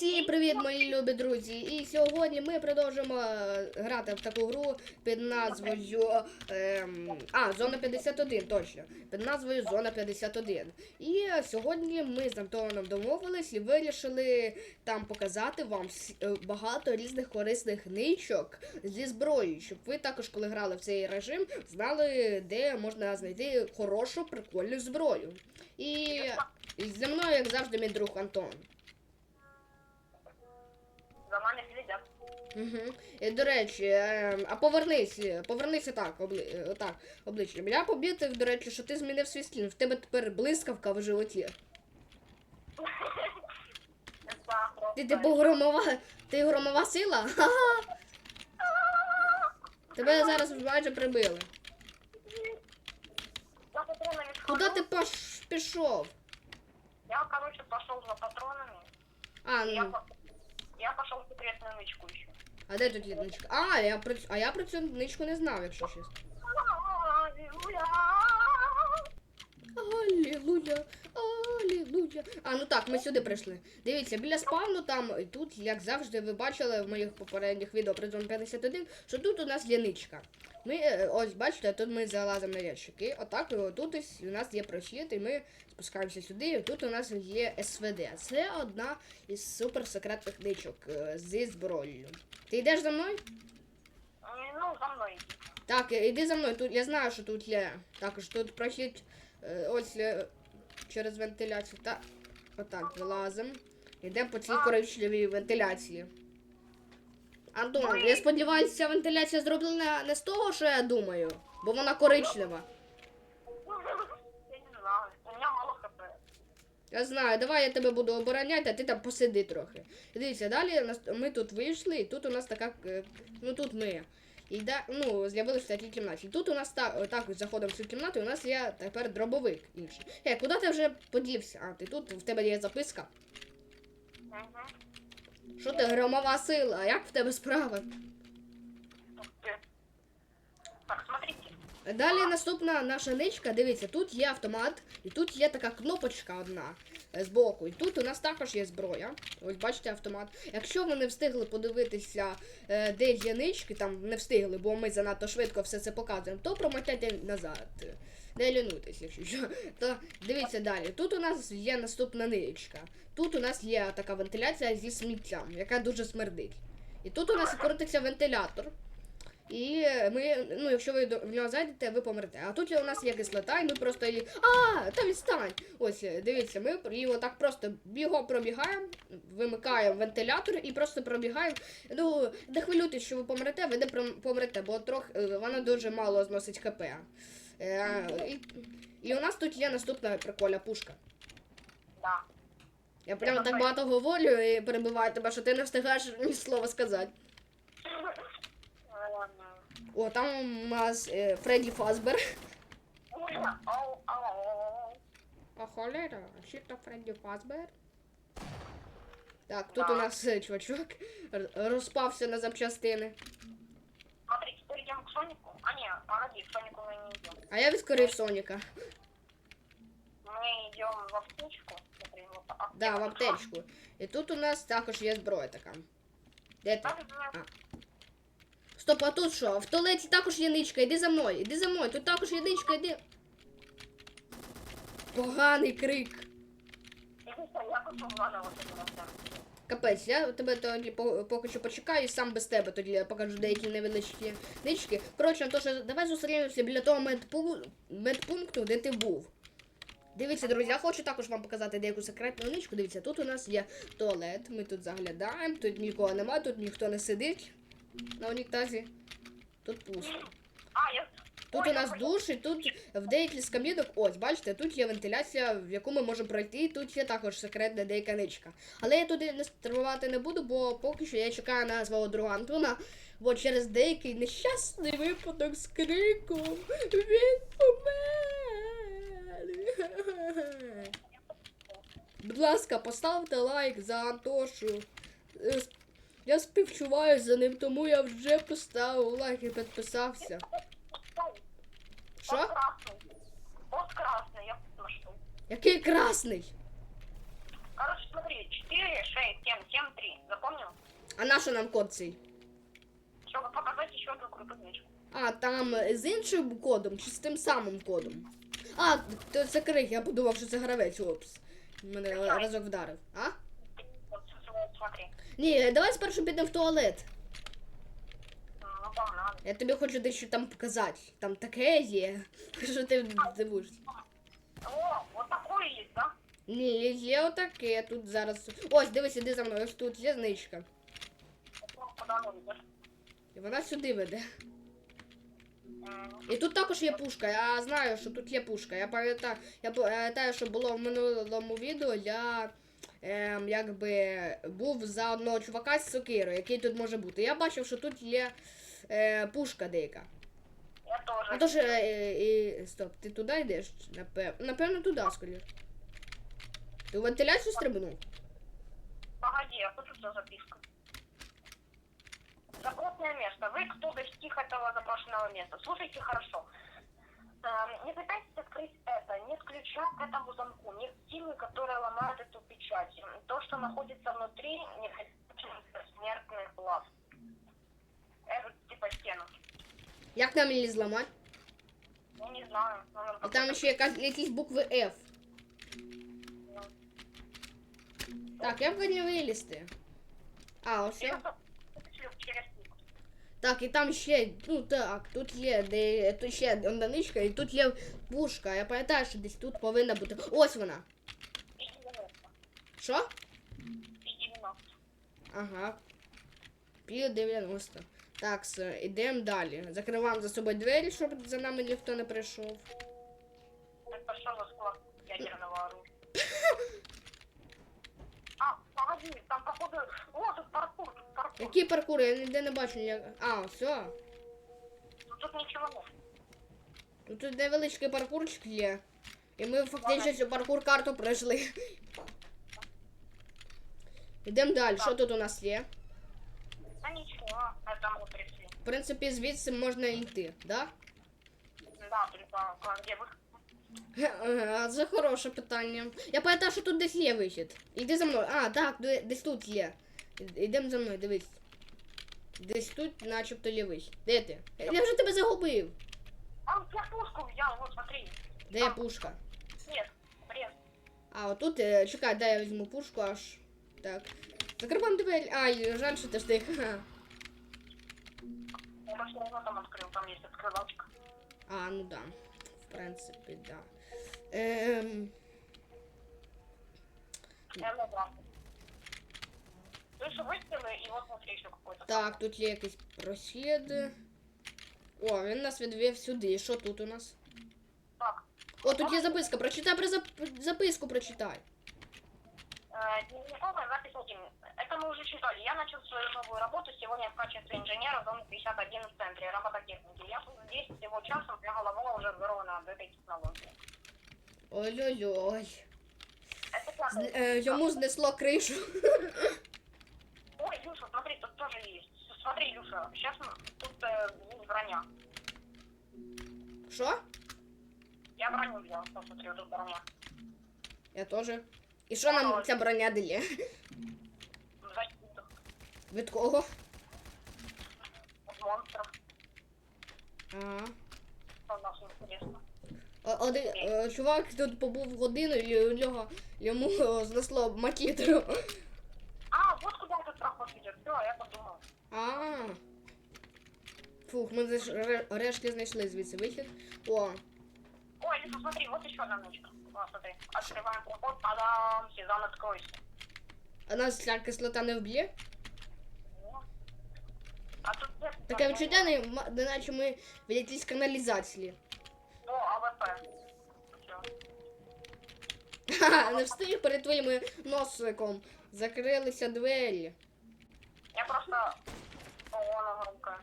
Всім привіт, мої любі друзі! І сьогодні ми продовжимо е, грати в таку гру під назвою ем, А, Зона 51, точно. Під назвою Зона 51. І сьогодні ми з Антоном домовились і вирішили там показати вам е, багато різних корисних ничок зі зброєю, щоб ви також, коли грали в цей режим, знали, де можна знайти хорошу, прикольну зброю. І зі мною, як завжди, мій друг Антон. Угу. І, до речі, е, а повернись, повернися так, обли, отак, обличчям. Я помітив, до речі, що ти змінив свій скін. В тебе тепер блискавка в животі. Ти типу громова. Ти громова сила? Ха-ха. Тебе зараз майже прибили. Куди ти пош... пішов? Я, короче, пошел за патронами. А, ну, по- я пошел в секретную нычку еще. А де тут є ничка? А, я про, а я про цю ничку не знав, якщо чесно. Алілуя, алілуя. А, ну так, ми сюди прийшли. Дивіться, біля спавну там, і тут, як завжди, ви бачили в моїх попередніх відео про зон 51, що тут у нас є ничка. Ми, е, ось, бачите, тут ми залазимо на ящики. Отак, і отут ось у нас є прохід, і ми спускаємося сюди, і тут у нас є СВД. Це одна із суперсекретних ничок е, зі зброєю. Ти йдеш за мною? Ну, за мной. Так, іди за мною. Тут я знаю, що тут є. Також тут прохід е, ось е, через вентиляцію. Та отак вилазимо. Йдемо по цій коричневій вентиляції. Антон, я сподіваюся, ця вентиляція зроблена не з того, що я думаю, бо вона коричнева. Я знаю, давай я тебе буду обороняти, а ти там посиди трохи. Дивіться, далі ми тут вийшли, і тут у нас така. е, Ну тут ми. І да, ну, з'явилися в такій кімнаті. І тут у нас так, так ось заходимо в цю кімнату, і у нас є тепер дробовик інший. Е, куди ти вже подівся? А, ти тут, в тебе є записка. Що ти громова сила? А як в тебе справи? Ух ты. Так, смотрите. Далі наступна наша ничка. Дивіться, тут є автомат, і тут є така кнопочка одна е, збоку. І тут у нас також є зброя. Ось бачите автомат. Якщо ви не встигли подивитися, е, де є нички, там не встигли, бо ми занадто швидко все це показуємо, то промотайте назад. Не лінуйтесь, якщо що. То дивіться далі. Тут у нас є наступна ничка. Тут у нас є така вентиляція зі сміттям, яка дуже смердить. І тут у нас крутиться вентилятор. І ми, ну, якщо ви в нього зайдете, ви помрете. А тут у нас є кислота, і ми просто її. А, та відстань! Ось, дивіться, ми її отак просто бігом пробігаємо, вимикаємо вентилятор і просто пробігаємо. Ну, не хвилюйтесь, що ви помрете, ви не помрете, бо трохи е, вона дуже мало зносить ХП. Е, і, і у нас тут є наступна прикольна пушка. Да. Я прямо так багато говорю і перебиваю тебе, що ти не встигаєш ні слова сказати. О, там у нас е, Фредді Фазбер. А холера, а що то Фредді Фазбер? Так, тут у нас е, чувачок р- розпався на запчастини. Смотрите, теперь идем к Сонику. А, не, погоди, к Сонику мы не идем. А я відкорив Соніка. Мы идем в аптечку. Смотри, вот. Да, в аптечку. І тут у нас також є зброя така. Де ти? Меня Стоп, а тут що? В туалеті також є ничка, іди за мною, іди за мною, тут також є ничка, іди. Поганий крик. Капець, я тебе тоді поки що почекаю і сам без тебе тоді я покажу деякі невеличкі нички. Коротше, то що давай зустрінемося біля того медпу- медпункту, де ти був. Дивіться, друзі, я хочу також вам показати деяку секретну ничку. Дивіться, тут у нас є туалет, ми тут заглядаємо, тут нікого немає, тут ніхто не сидить на унітазі. Тут пусто. Тут у нас душ, і тут в деяких з камінок, ось, бачите, тут є вентиляція, в яку ми можемо пройти, і тут є також секретна деяка ничка. Але я туди не стрибувати не буду, бо поки що я чекаю на свого друга Антона, бо через деякий нещасний випадок з криком він помер. Будь ласка, поставте лайк за Антошу. Е, с- Я співчуваю за ним, тому я вже поставив лайк і підписався. Що? Вот красный. Вот красный, я нашел. Який красний? Короче, смотри, 4, 6, 7, 7, 3. Запомнил? А на що нам код цей? Чтобы показать еще одну крутую книжку. А, там з іншим кодом чи з тим самим кодом? А, то це крик, я подумав, що це гравець, опс. Мене разок вдарив. А? Смотри. Ні, давай спершу підемо в туалет. Ну, погнали. Я тобі хочу дещо там показати. Там таке є. Що ти дивишся? О, вот такое есть, да? Ні, є отаке. Тут зараз. Ось, дивись, іди за мною. Ось тут є. Куда идет? І вона сюди веде. М, І тут також є пушка. Я знаю, що тут є пушка. Я пам'ятаю, я пам'ятаю, що було в минулому відео. Я ем, якби був за одного чувака з сокирою, який тут може бути. Я бачив, що тут є е, пушка деяка. Я тоже. А то ж е, і, стоп, ти туди йдеш? Напевно, напевно туди, скоріш. Ти у вентиляцію стрибнув? Погоди, а тут что записка? Запретное место. Вы кто достиг этого запрошенного места? Слушайте хорошо. Эм, Не пытайтесь открыть это, нет ключа к этому замку, нет силы, которая ломает эту печать. То, что находится внутри, не хотите смертных глаз. Это типа стену. Як нам її зламати? Ну, не знаю. номер І там ще якась, якісь букви F. Ну. Так, як мені вилізти? А, ось. Так, і там ще, ну так, тут є, де тут ще одиничка, і тут є пушка. Я пам'ятаю, що десь тут повинна бути. Ось вона. И 90. Що? И 90. Ага. Пів 90. Так, ідемо далі. Закриваємо за собою двері, щоб за нами ніхто не прийшов. Это что за склад ядерного оружия? А, погоди, там походу... О, тут паркур, паркур. Який паркур? Я ніде не бачу ніяк. А, все. Ну, тут ничего нет. Ну тут невеличкий паркурчик є. І ми фактично цю паркур карту пройшли. Ідемо далі. Що тут у нас є? Да ничего, это мы пришли. В принципі, звідси можна йти, да? Да, только а где вы? Ага, Це хороше питання. Я пам'ятаю, що тут десь є вихід. Іди за мною. А, так, де- десь тут є. Ідемо за мною, дивись. Десь тут, начебто, вихід. Де ти? Я вже тебе загубив. А, я пушку взял, вот смотри. Де є пушка? Нет, бред. А, отут, е, чекай, дай я візьму пушку аж. Так. Закриваємо двері. Ай, жаль, що ти встиг. Ха. Я просто его там открыл, там есть открывалочка. А, ну да. В принципі, да. Ем, Я набрал. Слышу выстрелы, и вот смотри еще какой-то. так, тут є якийсь прохід. О, він нас відвів сюди. Що тут у нас? Так, О, тут є записка. Прочитай про зап- записку, прочитай. э, дневниковая запись один. Это мы уже читали. Я начал свою новую работу сегодня в качестве инженера зоны 51 в центре робототехники. Я тут здесь всего часом, моя голова уже взорвана от этой технологии. Ой-ой-ой. Это как? З- е, йому знесло кришу. Смотри, Люша, сейчас тут э, есть броня. Що? Я броню взял, посмотри, вот тут броня. Я теж. І що нам ця броня дає? Від кого? от монстров. Ага. Что Один е, чувак тут побув годину, і йому е, знесло макітру. А, вот куда этот проход идет. Все, я подумал. А. Фух, ми заш- ре- решки знайшли звідси вихід. О, Ой, Люша, смотри, вот еще одна нычка. Вот, смотри. Открываем проход, адам, сезон откройся. а нас ця кислота не вб'є? Ну. А тут где? Таке відчуття, не- ма- неначе ми в якійсь каналізації. О, АВП. Всё. Ха-ха, не встиг перед твоїм носиком. Закрилися двері. Я просто... О, она громкая.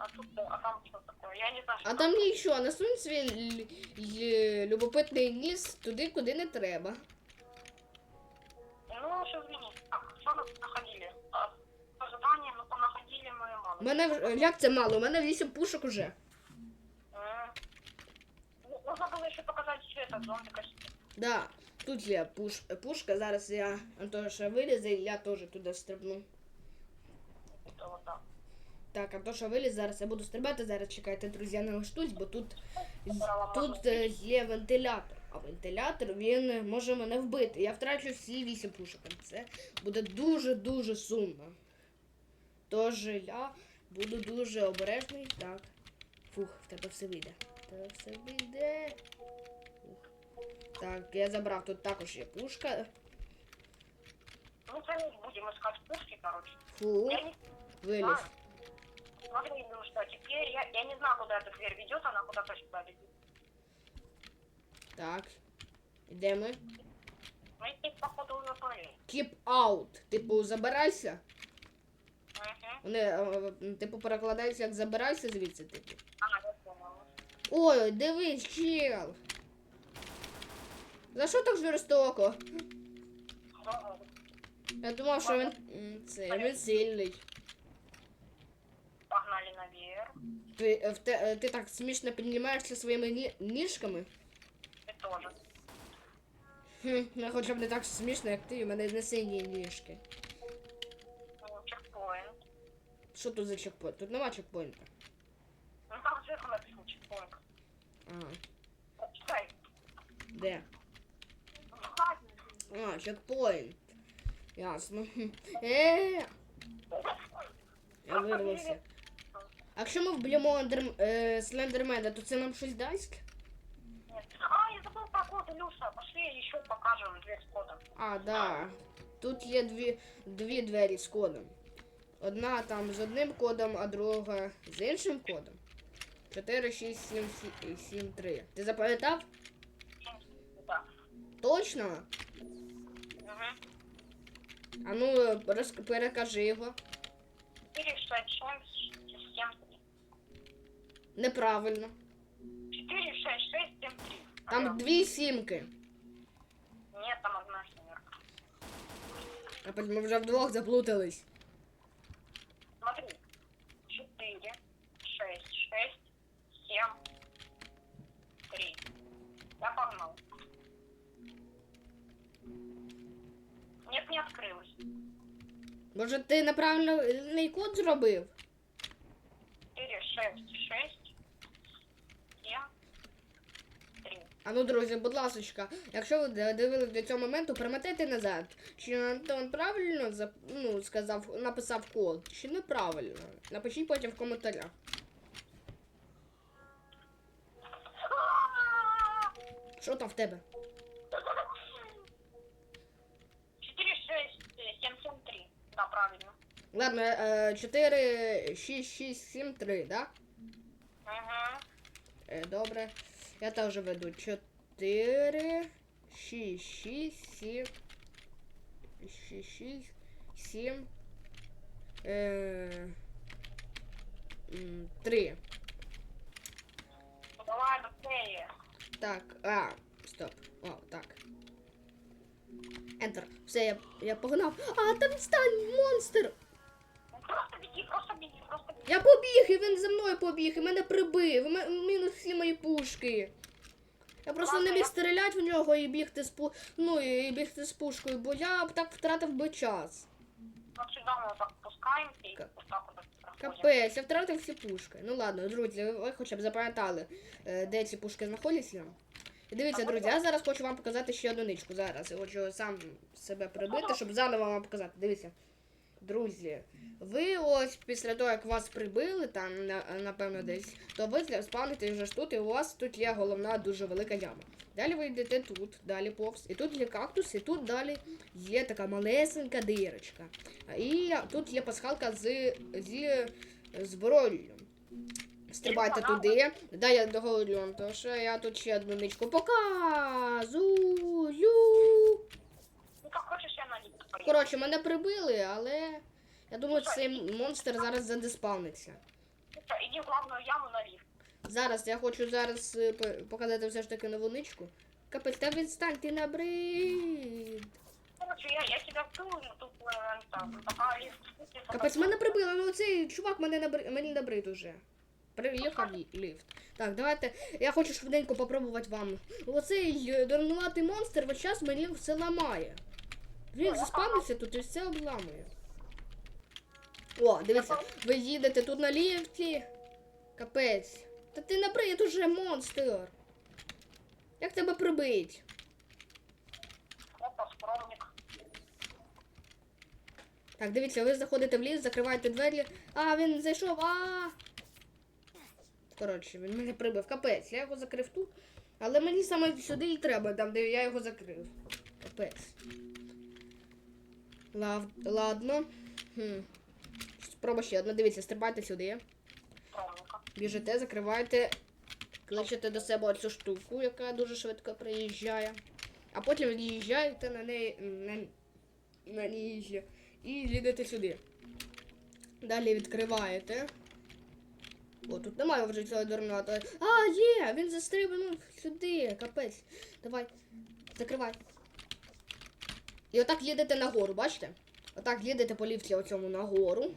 А тут, а там что такое? Я не знаю, что А там нічого, насунь свій л- л- любопитний ніс туди, куди не треба. Ну, сейчас извини. Так, что мы находили? А, по заданию, ну, понаходили мы мало. У мене в- як це мало? У мене вісім пушок уже. М. Ну, Нужно было еще показать цвет от зомби костюм. Да. Тут є пуш, пушка, зараз я Антоша вилізе, і я теж туди стрибну. Это вот так. Так, Антоша виліз, зараз я буду стрибати, зараз чекайте, друзі, я налаштуюсь, бо тут, тут е, є вентилятор. А вентилятор він може мене вбити. Я втрачу всі вісім пушок. Це буде дуже-дуже сумно. Тож я буду дуже обережний. Так. Фух, в тебе все вийде. В тебе все вийде. Фух. Так, я забрав тут також є пушка. Ну, мы не будем пушки, короче. Фу, Я не виліз. Ну что, теперь я, я не знаю, куда эта дверь ведет, она куда-то сюда ведет. Так. Де ми? Ну, и походу уже полез. Keep out. Типу, забирайся. Угу. Вони, е, е, типу, перекладаються як забирайся звідси, типу. А, я поняла. Ой, дивись, чел. За що так жорстоко? Ага. Я думав, що він. м, Це він сильний. Погнали Ти, е, в те, е, ти так смішно піднімаєшся своїми ні- ніжками. И тоже. Хм, ну хоча б не так смішно, як ти, у мене не сині ніжки. Ну, чекпоинт. Що тут за чекпоінт? Тут нема чекпоінта. Ну, там сверху написано чекпоинт. А, Почитай. де? А, чекпоінт. Ясно. Хм. Е, я вирвався. А якщо ми вб'ємо ендер, е, слендермена, то це нам щось дасть? Нет. А, я забыл про код, Илюша. Пошли еще покажем дверь с кодом. А, да. Тут є дві, дві двері з кодом. Одна там з одним кодом, а друга з іншим кодом. 4, 6, 7, 7, 3. Ти запам'ятав? Да. Точно? Угу. А ну, роз, перекажи його. 4, 6, 6, 7, 3. Неправильно. 4, 6, 6, 7, 3. Там дві сімки. Нет, там одна семерка. А потім ми вже вдвох заплутались. Смотри. 4, 6, 6, 7, 3. Я погнал. Нет, не открылось. Може ти неправильний код зробив? 4, 6, 6, 7, 3. А ну, друзі, будь ласочка, якщо ви дивились до цього моменту, перемотайте назад. Чи Антон правильно зап- ну, сказав, написав код, чи неправильно? Напишіть потім в коментарях. Що там в тебе? 4, 6, 7, 7, 3. Да, правильно. Ладно, е, 4, 6, 6, 7, 3, да? Угу. Е, Добре. Я теж веду. 4, 6, 6, 7, 6, 6, 7, е, 3. Ну, давай быстрее. Так, а, стоп. О, так. Enter. Все, я, я погнав. А, там стань, монстр! Ну, Просто. Я побіг, і він за мною побіг, і мене прибив. Мінус всі мої пушки. Я просто не міг стріляти в нього і бігти з пу... ну, і бігти з пушкою, бо я б так втратив би час. Так так. Капець, я втратив всі пушки. Ну ладно, друзі, ви хоча б запам'ятали, е, де ці пушки знаходяться. І дивіться, друзі, я зараз хочу вам показати ще одну ничку. Зараз я хочу сам себе прибити, щоб заново вам показати. Дивіться. Друзі, ви ось після того, як вас прибили, там, напевно, десь, то ви спавните вже ж тут, і у вас тут є головна дуже велика яма. Далі ви йдете тут, далі повз, і тут є кактус, і тут далі є така малесенька дирочка. І тут є пасхалка з, зі зброєю. Стрибайте туди. Дай я договорю, вам, тому що я тут ще одну ничку показую. Ну как хочешь, я на них поеду. Коротше, мене прибили, але я думаю, цей монстр зараз задеспавниться. Ну иди в главную яму на лифт. Зараз я хочу зараз е, показати все ж таки нову ничку. Капець, та відстань, ти набрид. Я, я тут там, пока лифт. Капець, мене прибили, ну цей чувак мене набри... мені набрид уже. Приїхав ліфт. Так, давайте. Я хочу швиденько попробувати вам. Оцей е, дурнуватий монстр весь час мені все ламає. Він заспавнився тут і все обламує. О, дивіться, ви їдете тут на ліфті. Капець. Та ти набрид уже монстр. Як тебе прибить? Так, дивіться, ви заходите в ліс, закриваєте двері. А, він зайшов. А. Коротше, він мене прибив. Капець, я його закрив тут. Але мені саме сюди і треба, там, де я його закрив. Капець. Лав... Ладно. Хм. Спроба ще одна. Дивіться, стрибайте сюди. Біжите, закриваєте, кличете до себе оцю штуку, яка дуже швидко приїжджає. А потім від'їжджаєте на неї на, на ній і їдете сюди. Далі відкриваєте. О, тут немає вже цього дурного. А, є! Він застрибнув сюди, капець. Давай, закривай. І отак їдете нагору, бачите? Отак їдете по ліфті оцьому нагору.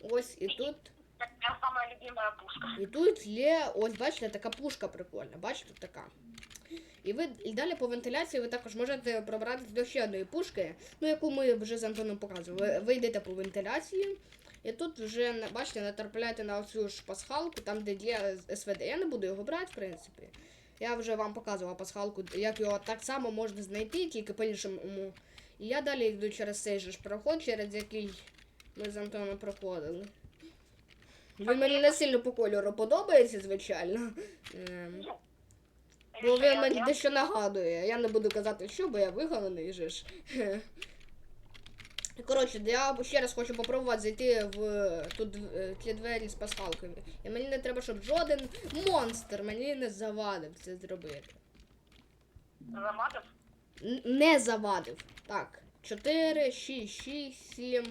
Ось і тут. І тут є, ось бачите, така пушка прикольна. Бачите, така. І ви і далі по вентиляції ви також можете пробратися до ще одної пушки, ну яку ми вже з Антоном показували. Ви, ви йдете по вентиляції, і тут вже бачите, натрапляєте на оцю ж пасхалку, там де є СВД. Я не буду його брати, в принципі. Я вже вам показував пасхалку, як його так само можна знайти, тільки по-іншому. І я далі йду через цей же ж проход, через який ми з Антоном проходили. Він мені не сильно по кольору подобається, звичайно. Ем, Бо він мені дещо нагадує. Я не буду казати, що, бо я вигананий же ж. Коротше, я ще раз хочу попробувати зайти в тут е, ті двері з пасхалками. І мені не треба, щоб жоден монстр мені не завадив це зробити. Заматов? Н- не завадив. Так. 4, 6, 6, 7,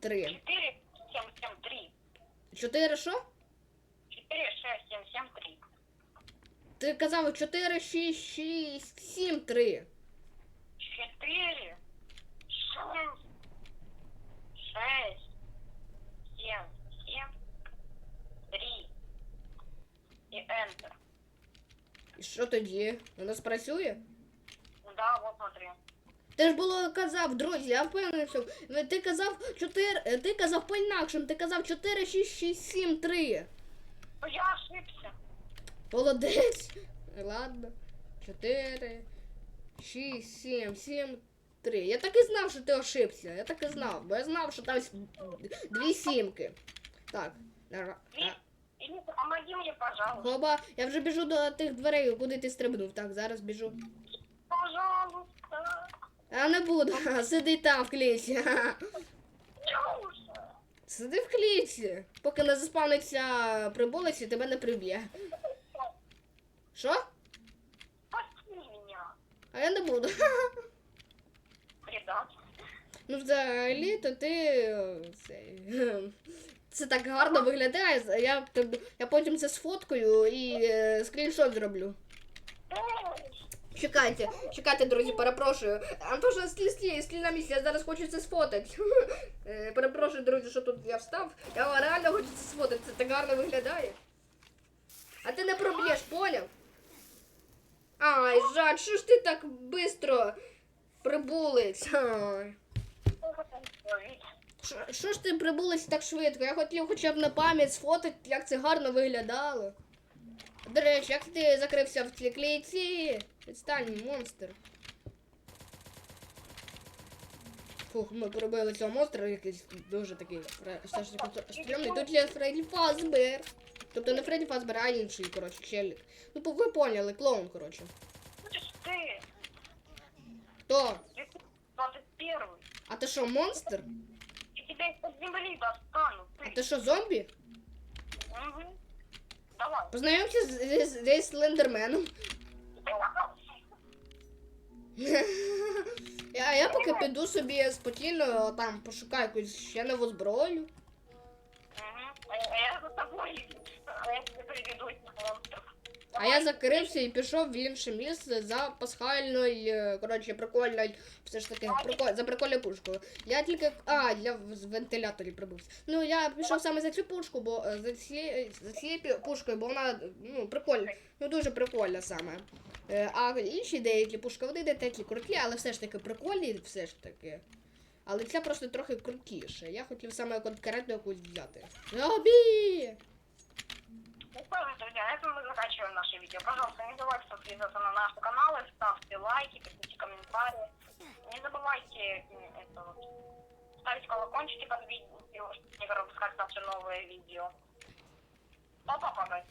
3. 4, 7, 7, 3. 4 що? 4, 6, 7, 7, 3. Ти казав 4, 6, 6, 7, 3. 4, 6, 6, 7, 7, 3. И Enter. І що тоді? Воно спрацює? Да, вот смотри. Ти ж було казав, друзі, я впевнений, що ви- ти казав 4, ти казав по-інакшому, ти казав 4, 6, 6, 7, 3. Ну, Я ошибся. Молодець. Ладно. 4, 6, 7, 7, 3. Я так і знав, що ти ошибся. Я так і знав, бо я знав, що там дві сімки. Так. помоги мне, пожалуйста. Хоба, я вже біжу до тих дверей, куди ти стрибнув. Так, зараз біжу. Пожалуйста. А не буду. Сиди там в кліті. Сиди в клітці, поки не заспавниться прибулець і тебе не приб'є. Що? А я не буду. Предатель. Ну, взагалі, то ти. е, Цей, це так гарно виглядає. Я, я потім це сфоткаю і е, скріншот зроблю. Чекайте, чекайте, друзі, перепрошую. Антоша, стій, стій, стій на місці, я зараз хочу це сфотати. Е, Перепрошую, друзі, що тут я встав. Я реально хочу це сфотати, це так гарно виглядає. А ти не проб'єш, поняв? Ай, жаль, що ж ти так швидко прибулець? Що- ж ти прибулець так швидко? Я хотів хоча б на пам'ять сфотати, як це гарно виглядало. До речі, як ти закрився в цій клейці? Відстань, монстр. Фух, ми пробили цього монстра, якийсь дуже такий стрімний. Тут є Фредді Фазбер. Тобто не Фредді Фазбер, а інший, коротше, челік. Ну, по- ви поняли, клоун, коротше. Будешь ты. Хто? 21. А ти що, монстр? И тебя из-под земли достану. А Ты. ти що, зомбі? Мгм. Давай. Познайомся з, з, з Слендерменом. Я, я поки піду собі спокійно там пошукаю якусь ще нову зброю. Мгм. А я- а я за тобой. А я тебе приведу этих монстров. А я закрився і пішов в інше місце за пасхальною, е, коротше, прикольною, все ж таки, приколь, за прикольною пушкою. Я тільки, а, для в- вентиляторів прибувся. Ну, я пішов саме за цю пушку, бо е, за цією за цією пушкою, бо вона, ну, прикольна, ну, дуже прикольна саме. Е, А інші деякі пушки, вони не такі круті, але все ж таки прикольні, все ж таки. Але ця просто трохи крутіша. Я хотів саме конкретно якусь взяти. Робі! Ну, что ж, друзья, на этом мы заканчиваем наше видео. Пожалуйста, не забывайте подписываться на наш канал, ставьте лайки, пишите комментарии. Не забывайте м, это вот, ставить колокольчики под видео, чтобы не пропускать наши новые видео. Папа, папа,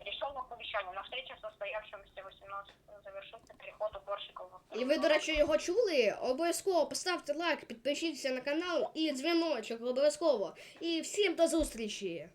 решил на обещание. На встрече состоявшемся 18 завершится переход уборщиков. во І ви, до речі, його чули? Обов'язково поставте лайк, підпишіться на канал і дзвіночок обов'язково. І всім до зустрічі!